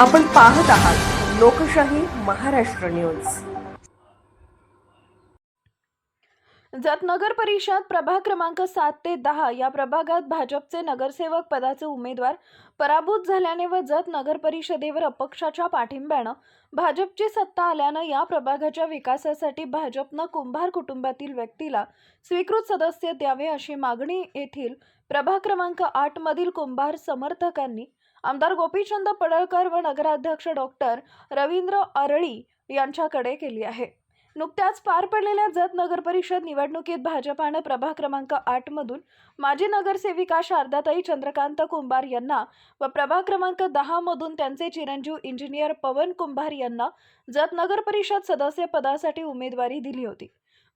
आपण पाहत आहात लोकशाही महाराष्ट्र न्यूज. जत नगर परिषद प्रभाग क्रमांक सात ते दहा या प्रभागात भाजपचे नगरसेवक पदाचे उमेदवार पराभूत झाल्याने व जत नगर परिषदेवर अपक्षाच्या पाठिंब्यानं भाजपची सत्ता आल्यानं या प्रभागाच्या विकासासाठी भाजपनं कुंभार कुटुंबातील व्यक्तीला स्वीकृत सदस्य द्यावे अशी मागणी येथील प्रभाग क्रमांक आठमधील कुंभार समर्थकांनी आमदार गोपीचंद पडळकर व नगराध्यक्ष डॉक्टर रवींद्र अरळी यांच्याकडे केली आहे. नुकत्याच पार पडलेल्या जत नगर परिषद निवडणुकीत भाजपानं प्रभाग क्रमांक आठ मधून माजी नगरसेविका शारदाताई चंद्रकांत कुंभार यांना व प्रभाग क्रमांक दहा मधून त्यांचे चिरंजीव इंजिनियर पवन कुंभार यांना जत नगर परिषद सदस्य पदासाठी उमेदवारी दिली होती.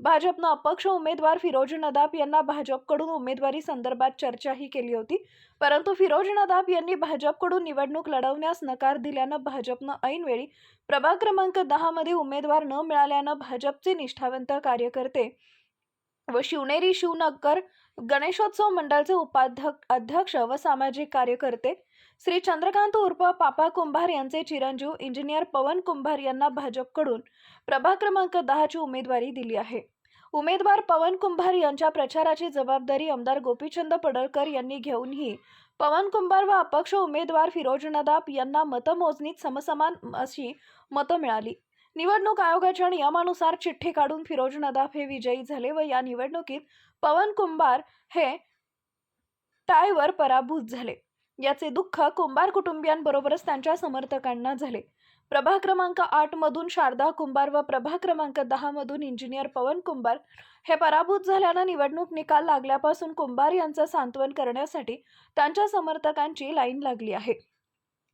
भाजपनं अपक्ष उमेदवार फिरोज नदाब यांना भाजपकडून उमेदवारी संदर्भात चर्चाही केली होती. परंतु फिरोज नदाब यांनी भाजपकडून निवडणूक लढवण्यास नकार दिल्यानं भाजपनं ऐनवेळी प्रभाग क्रमांक दहा मध्ये उमेदवार न मिळाल्यानं भाजपचे निष्ठावंत कार्यकर्ते व शिवनेरी शिवनगर गणेशोत्सव मंडळचे उपाध्यक्ष अध्यक्ष व सामाजिक कार्यकर्ते श्री चंद्रकांत उर्फ पापा कुंभार यांचे चिरंजीव इंजिनियर पवन कुंभार यांना भाजपकडून प्रभाग क्रमांक दहाची उमेदवारी दिली आहे. उमेदवार पवन कुंभार यांच्या प्रचाराची जबाबदारी आमदार गोपीचंद पडळकर यांनी घेऊनही पवन कुंभार व अपक्ष उमेदवार फिरोज नदाब यांना मतमोजणीत समसमान अशी मतं मिळाली. निवडणूक आयोगाच्या नियमानुसार चिठ्ठी काढून फिरोज नदाफ हे विजयी झाले व या निवडणुकीत पवन कुंभार हे टायवर पराभूत झाले. याचे दुःख कुंभार कुटुंबियांबरोबरच त्यांच्या समर्थकांना झाले. प्रभा क्रमांक आठ मधून शारदा कुंभार व प्रभा क्रमांक दहा मधून इंजिनियर पवन कुंभार हे पराभूत झाल्यानं निवडणूक निकाल लागल्यापासून कुंभार यांचं सांत्वन करण्यासाठी त्यांच्या समर्थकांची लाईन लागली आहे.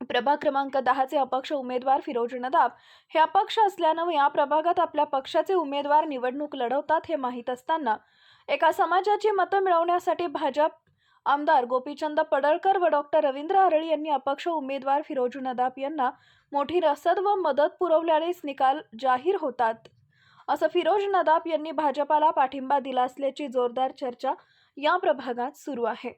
प्रभाग क्रमांक दहाचे अपक्ष उमेदवार फिरोज नदाब. हे अपक्ष असल्यानं या प्रभागात आपल्या पक्षाचे उमेदवार निवडणूक लढवतात हे माहीत असताना एका समाजाची मतं मिळवण्यासाठी भाजप आमदार गोपीचंद पडळकर व डॉक्टर रवींद्र आरळी यांनी अपक्ष उमेदवार फिरोज नदाब यांना मोठी रसद व मदत पुरवल्यानेच निकाल जाहीर होतात. असं फिरोज नदाब यांनी भाजपाला पाठिंबा दिला असल्याची जोरदार चर्चा या प्रभागात सुरू आहे.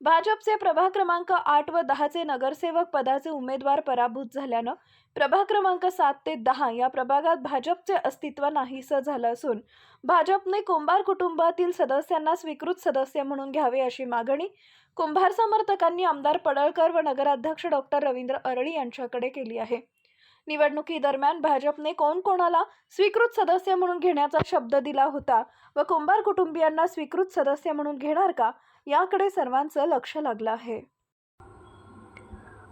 भाजपचे प्रभाग क्रमांक आठ व दहाचे नगरसेवक पदाचे उमेदवार पराभूत झाल्यानं प्रभाग क्रमांक सात ते दहा या प्रभागात भाजपचे अस्तित्व नाहीसं झालं असून भाजपने कुंभार कुटुंबातील सदस्यांना स्वीकृत सदस्य म्हणून घ्यावे अशी मागणी कुंभार समर्थकांनी आमदार पडळकर व नगराध्यक्ष डॉक्टर रवींद्र अरळी यांच्याकडे केली आहे. निवडणुकीदरम्यान भाजपने कोण कोणाला स्वीकृत सदस्य म्हणून घेण्याचा शब्द दिला होता? व कुंभार कुटुंबियांना स्वीकृत सदस्य म्हणून घेणार का? याकडे सर्वांचं लक्ष लागलं आहे.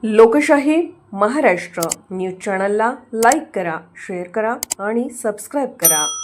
लोकशाही महाराष्ट्र न्यूज चॅनलला लाईक करा शेअर करा आणि सबस्क्राईब करा.